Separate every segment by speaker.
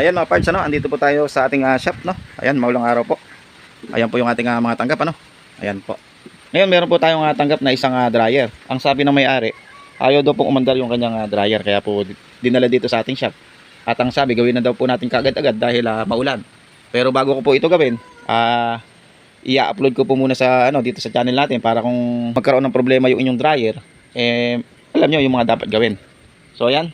Speaker 1: Ayan mga parts, ano, andito po tayo sa ating ah, shop, no? Ayan, maulang araw po. Ayan po yung ating ah, mga tanggap, ano? Ayan po. Ngayon, meron po tayong ah, tanggap na isang ah, dryer. Ang sabi ng may-ari, ayaw daw pong umandar yung kanyang ah, dryer, kaya po di- dinala dito sa ating shop. At ang sabi, gawin na daw po natin kagad-agad dahil ah, maulan. Pero bago ko po ito gawin, ah, i-upload ko po muna sa ano dito sa channel natin para kung magkaroon ng problema yung inyong dryer, eh, alam nyo yung mga dapat gawin. So, ayan.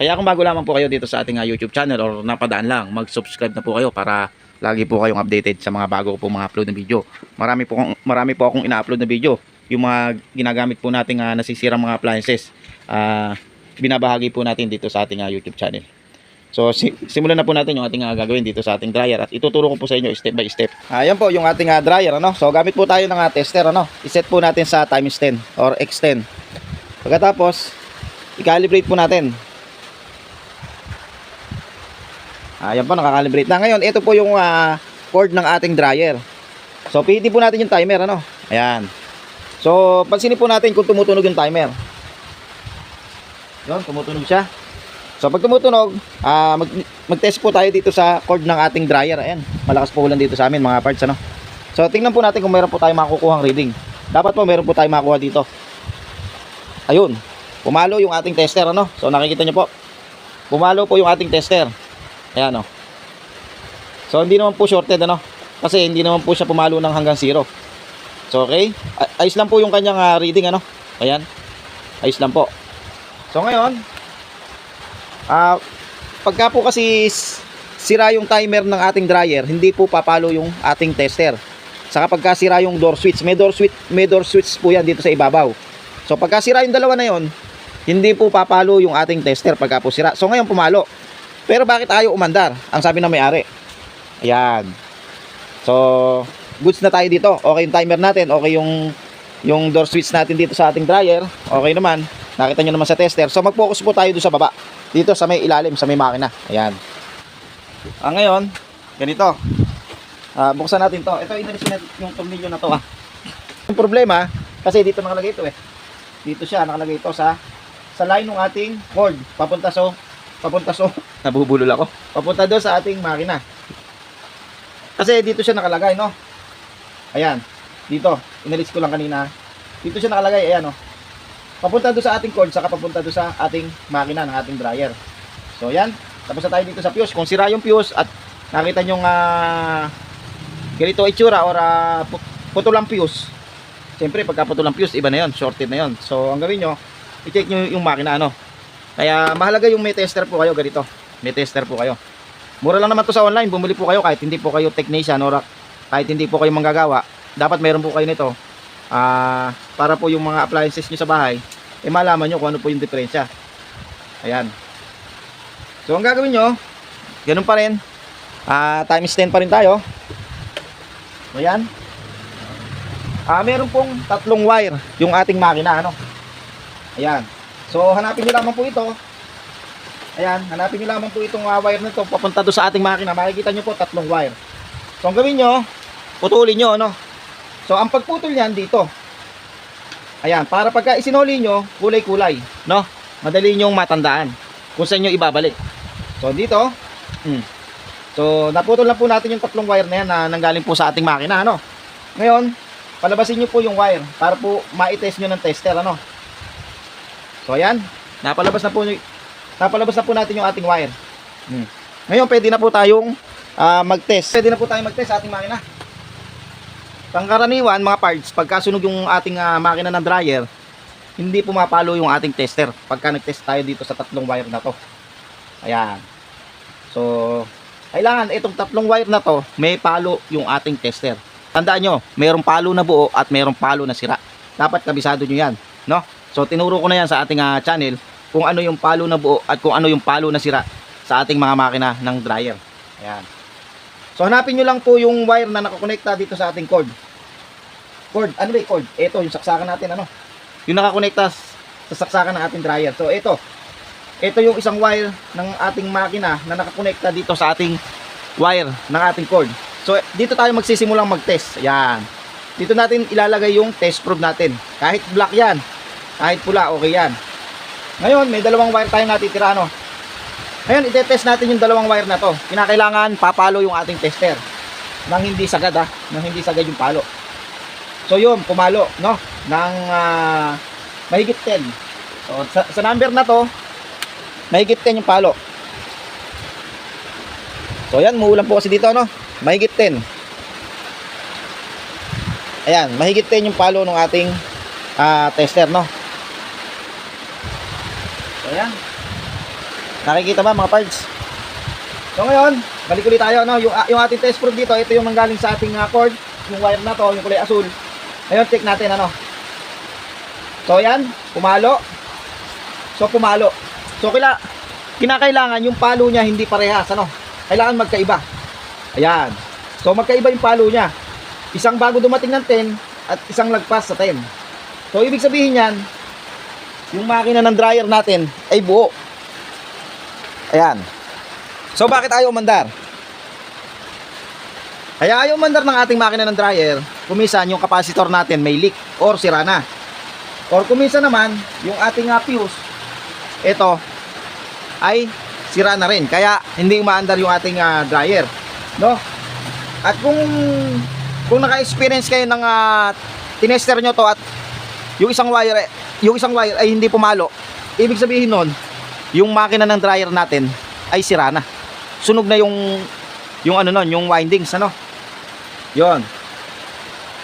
Speaker 1: Kaya kung bago lamang po kayo dito sa ating ah, YouTube channel or napadaan lang, mag-subscribe na po kayo para lagi po kayong updated sa mga bago po mga upload na video. Marami po, marami po akong ina-upload na video. Yung mga ginagamit po nating ah, nasisirang mga appliances, ah, binabahagi po natin dito sa ating ah, YouTube channel. So, si- simulan na po natin yung ating ah, gagawin dito sa ating dryer at ituturo ko po sa inyo step by step. Ayan po yung ating ah, dryer, ano? So, gamit po tayo ng ah, tester, ano? I-set po natin sa times 10 or x10. Pagkatapos, i-calibrate po natin. Ayan po, nakakalibrate na. Ngayon, ito po yung ah, cord ng ating dryer. So, pihitin po natin yung timer, ano? Ayan. So, pansinin po natin kung tumutunog yung timer. Yun, tumutunog siya. So, pag tumutunog, ah, mag, mag-test po tayo dito sa cord ng ating dryer. Ayan, malakas po ulan dito sa amin, mga parts, ano? So, tingnan po natin kung meron po tayo makukuhang reading. Dapat po meron po tayo makuha dito. Ayun, pumalo yung ating tester, ano? So, nakikita nyo po. Pumalo po yung ating tester. Ayan, oh. So, hindi naman po shorted, ano? Kasi hindi naman po siya pumalo ng hanggang zero. So, okay. A- ayos lang po yung kanyang ah, reading, ano? Ayan. Ayos lang po. So, ngayon, ah, pagka po kasi sira yung timer ng ating dryer, hindi po papalo yung ating tester. Saka pagka sira yung door switch, may door switch, may door switch po yan dito sa ibabaw. So, pagka sira yung dalawa na yon, hindi po papalo yung ating tester pagka po sira. So, ngayon pumalo. Pero bakit ayaw umandar? Ang sabi ng may-ari. Ayan. So, goods na tayo dito. Okay yung timer natin, okay yung yung door switch natin dito sa ating dryer. Okay naman. Nakita nyo naman sa tester. So, mag-focus po tayo doon sa baba. Dito sa may ilalim, sa may makina. Ayan. Ah, ngayon, ganito. Ah, buksan natin to. Ito, inalis na yung tornilyo na to ah. Yung problema, kasi dito nakalagay ito eh. Dito siya, nakalagay ito sa sa line ng ating cord. Papunta so, papunta so, nabubulol ako. Papunta doon sa ating makina. Kasi dito siya nakalagay, no? Ayan. Dito. Inalis ko lang kanina. Dito siya nakalagay. Ayan, no? Papunta doon sa ating cord, saka papunta doon sa ating makina ng ating dryer. So, ayan. Tapos na tayo dito sa fuse. Kung sira yung fuse at nakita nyo nga ganito itsura or uh, putol fuse. Siyempre, pagka putol ang fuse, iba na yon Shorted na yon So, ang gawin nyo, i-check nyo yung makina, ano? Kaya, mahalaga yung may tester po kayo, ganito. May tester po kayo. Mura lang naman to sa online. Bumili po kayo kahit hindi po kayo technician or kahit hindi po kayo manggagawa. Dapat meron po kayo nito. Ah, para po yung mga appliances nyo sa bahay, eh malaman nyo kung ano po yung diferensya. Ayan. So, ang gagawin nyo, ganun pa rin. Ah, times 10 pa rin tayo. Ayan. Ah, meron pong tatlong wire yung ating makina, ano? Ayan. So, hanapin nyo lamang po ito. Ayan, hanapin nyo lamang po itong uh, wire na ito papunta doon sa ating makina. Makikita nyo po tatlong wire. So, ang gawin nyo, putulin nyo, ano? So, ang pagputol niyan dito. Ayan, para pagka isinuli nyo, kulay-kulay, no? Madali nyong matandaan kung saan nyo ibabalik. So, dito, hmm. So, naputol na po natin yung tatlong wire na yan na nanggaling po sa ating makina, ano? Ngayon, palabasin nyo po yung wire para po ma-test nyo ng tester, ano? So, ayan. Napalabas na po, nyo- napalabas na po natin yung ating wire. Hmm. Ngayon, pwede na po tayong ah, mag-test. Pwede na po tayong mag-test sa ating makina. Pangkaraniwan, mga parts, pagka sunog yung ating ah, makina ng dryer, hindi pumapalo yung ating tester pagka nag-test tayo dito sa tatlong wire na to. Ayan. So, kailangan itong tatlong wire na to, may palo yung ating tester. Tandaan nyo, mayroong palo na buo at mayroong palo na sira. Dapat kabisado nyo yan. No? So, tinuro ko na yan sa ating ah, channel kung ano yung palo na buo at kung ano yung palo na sira sa ating mga makina ng dryer. Ayan. So, hanapin nyo lang po yung wire na nakakonekta dito sa ating cord. Cord, ano ba yung cord? Ito, yung saksakan natin, ano? Yung nakakonekta sa saksakan ng ating dryer. So, ito. Ito yung isang wire ng ating makina na nakakonekta dito sa ating wire ng ating cord. So, dito tayo magsisimulang mag-test. Ayan. Dito natin ilalagay yung test probe natin. Kahit black yan, kahit pula, okay yan. Ngayon, may dalawang wire tayong natitira, ano? Ngayon, itetest natin yung dalawang wire na to. Kinakailangan papalo yung ating tester. Nang hindi sagad ah. Nang hindi sagad yung palo. So yun, pumalo, no? Nang ah, mahigit 10. So sa, sa number na to, mahigit 10 yung palo. So yan, muulan po kasi dito, no? Mahigit 10. Ayan, mahigit 10 yung palo ng ating ah, tester, no? So yan. Nakikita ba mga parts? So ngayon, balik ulit tayo, no? Yung, yung ating test probe dito, ito yung nanggaling sa ating ah, cord, yung wire na to, yung kulay asul. Ngayon, check natin, ano? So yan, pumalo. So pumalo. So kila, kinakailangan yung palo niya hindi parehas, ano? Kailangan magkaiba. Ayan. So magkaiba yung palo niya. Isang bago dumating ng 10 at isang lagpas sa 10. So ibig sabihin yan, yung makina ng dryer natin ay buo. Ayan. So bakit ayaw mandar? Kaya ayaw mandar ng ating makina ng dryer, kumisan yung capacitor natin may leak or sira na. Or kumisan naman, yung ating uh, fuse, ito, ay sira na rin. Kaya hindi umaandar yung ating ah, dryer. No? At kung kung naka-experience kayo ng uh, tinester nyo to at yung isang wire yung isang wire ay hindi pumalo, ibig sabihin nun, yung makina ng dryer natin ay sira na. Sunog na yung yung ano nun, yung windings, ano? Yon.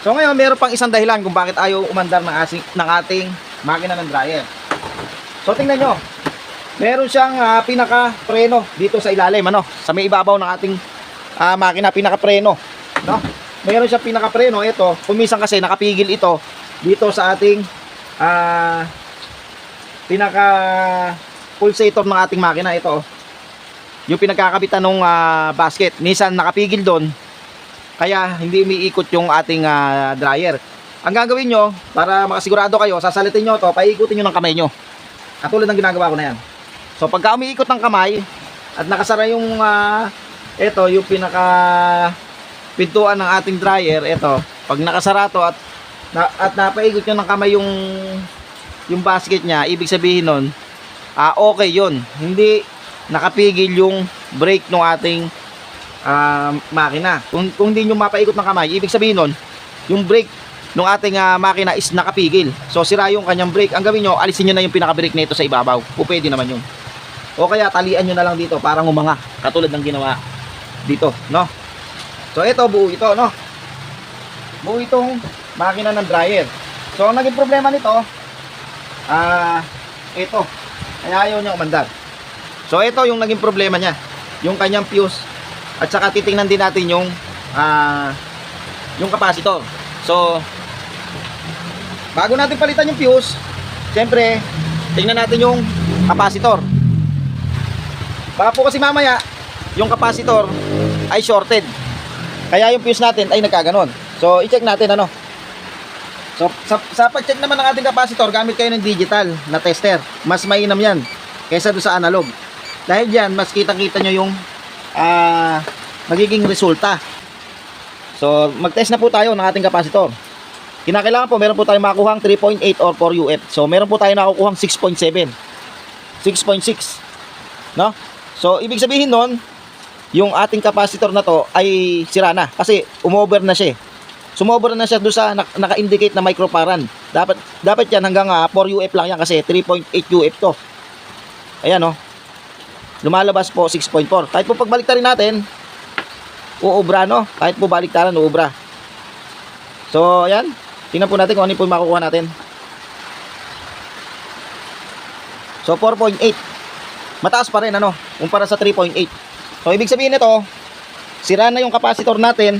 Speaker 1: So ngayon, meron pang isang dahilan kung bakit ayaw umandar ng, asing, ng ating makina ng dryer. So tingnan nyo, meron siyang ah, pinaka-preno dito sa ilalim, ano? Sa may ibabaw ng ating ah, makina, pinaka-preno, no? Meron siyang pinaka-preno, ito, kumisan kasi nakapigil ito dito sa ating ah, pinaka pulsator ng ating makina, ito. Yung pinagkakabitan ng ah, basket, minsan nakapigil doon, kaya hindi umiikot yung ating ah, dryer. Ang gagawin nyo, para makasigurado kayo, sasalitin nyo to, paikutin nyo ng kamay nyo. Katulad ng ginagawa ko na yan. So pagka umiikot ng kamay, at nakasara yung, ah, ito, yung pinaka pintuan ng ating dryer, ito, pag nakasara to at, na, at napaikot nyo ng kamay yung, yung basket niya, ibig sabihin nun, ah, okay yun. Hindi nakapigil yung brake ng ating ah, makina. Kung, kung hindi nyo mapaikot ng kamay, ibig sabihin nun, yung brake ng ating ah, makina is nakapigil. So sira yung kanyang brake. Ang gawin nyo, alisin nyo na yung pinaka-brake nito sa ibabaw. O pwede naman yun. O kaya talian nyo na lang dito para ngumanga. Katulad ng ginawa dito, no? So ito, buo ito, no? Buo itong makina ng dryer. So ang naging problema nito, ah, ito. Kaya ayaw niya umandar. So ito yung naging problema niya. Yung kanyang fuse at saka titingnan din natin yung ah yung capacitor. So bago natin palitan yung fuse, siyempre tingnan natin yung capacitor. Baka po kasi mamaya yung capacitor ay shorted. Kaya yung fuse natin ay nagkaganon. So i-check natin ano. So sa, sa pag-check naman ng ating capacitor, gamit kayo ng digital na tester. Mas mainam 'yan kaysa do sa analog. Dahil diyan mas kita-kita nyo yung ah magiging resulta. So, mag-test na po tayo ng ating capacitor. Kinakailangan po, meron po tayong makuhang 3.8 or 4 UF. So, meron po tayong nakukuhang 6.7. 6.6. No? So, ibig sabihin nun, yung ating capacitor na to ay sira na. Kasi, umover na siya eh. Sumover na siya doon sa nak- naka-indicate na microfarad. Dapat, dapat yan hanggang ah, 4 UF lang yan kasi 3.8 UF to. Ayan oh. Lumalabas po 6.4. Kahit po pagbalik rin natin, uubra no kahit po baliktaran uubra so ayan tingnan po natin kung ano po yung makukuha natin so 4.8 mataas pa rin ano kumpara sa 3.8 so ibig sabihin nito sira na yung capacitor natin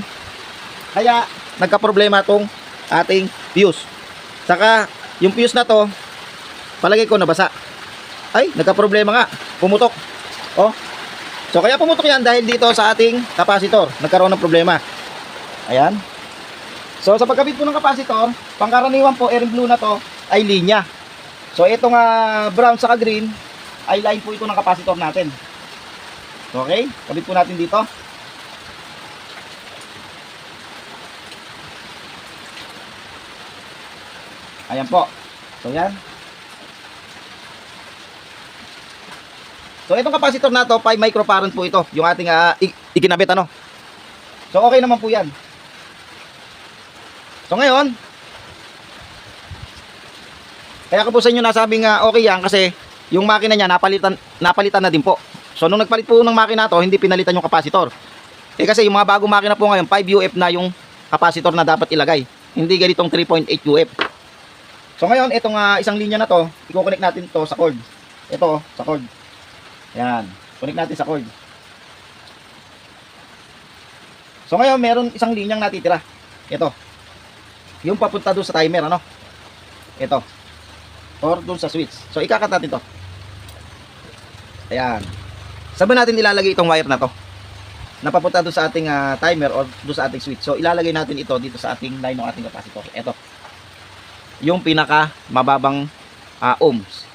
Speaker 1: kaya nagka-problema tong ating fuse saka yung fuse na to palagay ko nabasa ay nagka-problema nga pumutok oh So kaya pumutok yan dahil dito sa ating capacitor. Nagkaroon ng problema. Ayan. So sa pagkabit po ng capacitor, pangkaraniwan po air blue na to ay linya. So itong uh, brown sa green ay line po ito ng capacitor natin. Okay? Kabit po natin dito. Ayan po. So yan. So itong capacitor na to, 5 microfarad po ito, yung ating ah, i- ikinabit ano. So okay naman po 'yan. So ngayon, kaya ko po sa inyo nasabing nga okay yan kasi yung makina niya napalitan napalitan na din po. So nung nagpalit po ng makina to, hindi pinalitan yung capacitor. Eh kasi yung mga bagong makina po ngayon, 5 UF na yung capacitor na dapat ilagay. Hindi ganitong 3.8 UF. So ngayon, itong ah, isang linya na to, i-connect natin to sa cord. Ito, sa cord. Yan. Connect natin sa cord. So ngayon, meron isang linyang natitira. Ito. Yung papunta doon sa timer, ano? Ito. Or doon sa switch. So ikakat natin to. Ayan. Sabi natin ilalagay itong wire na to. Napapunta doon sa ating ah, timer or doon sa ating switch. So ilalagay natin ito dito sa ating line ng ating capacitor. Ito. Yung pinaka mababang ah, ohms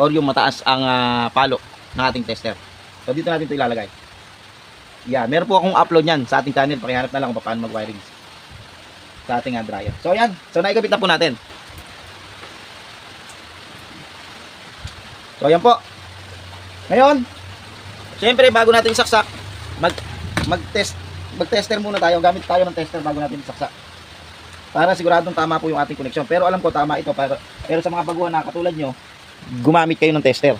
Speaker 1: or yung mataas ang ah, palo ng ating tester. So dito natin ito ilalagay. Yeah, meron po akong upload niyan sa ating channel. Pakihanap na lang kung paano mag-wiring sa ating ah, dryer. So ayan, so naikabit na po natin. So ayan po. Ngayon, Siyempre, bago natin isaksak, mag mag-test mag-tester muna tayo. Gamit tayo ng tester bago natin isaksak. Para siguradong tama po yung ating connection. Pero alam ko tama ito para pero sa mga baguhan na katulad nyo, gumamit kayo ng tester.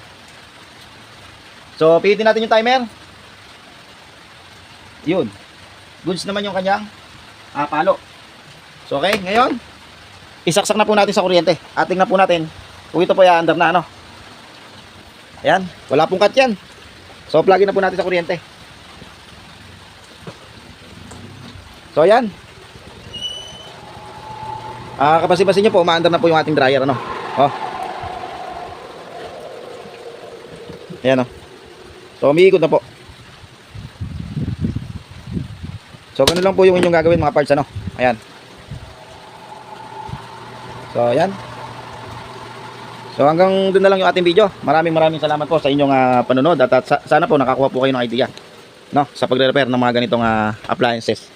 Speaker 1: So, pihitin natin yung timer. Yun. Goods naman yung kanyang ah, palo. So, okay. Ngayon, isaksak na po natin sa kuryente. Ating na po natin kung ito po ay under na, ano. Ayan. Wala pong cut yan. So, plug na po natin sa kuryente. So, ayan. Ah, kapasi-pasin nyo po, umaandar na po yung ating dryer, ano. Oh. Ayan, oh. So, umiikot na po. So, ganun lang po yung inyong gagawin mga parts, ano. Ayan. So, ayan. So hanggang doon na lang yung ating video. Maraming maraming salamat po sa inyong ah, panonood at, at sa- sana po nakakuha po kayo ng idea no sa pagre-repair ng mga ganitong ah, appliances.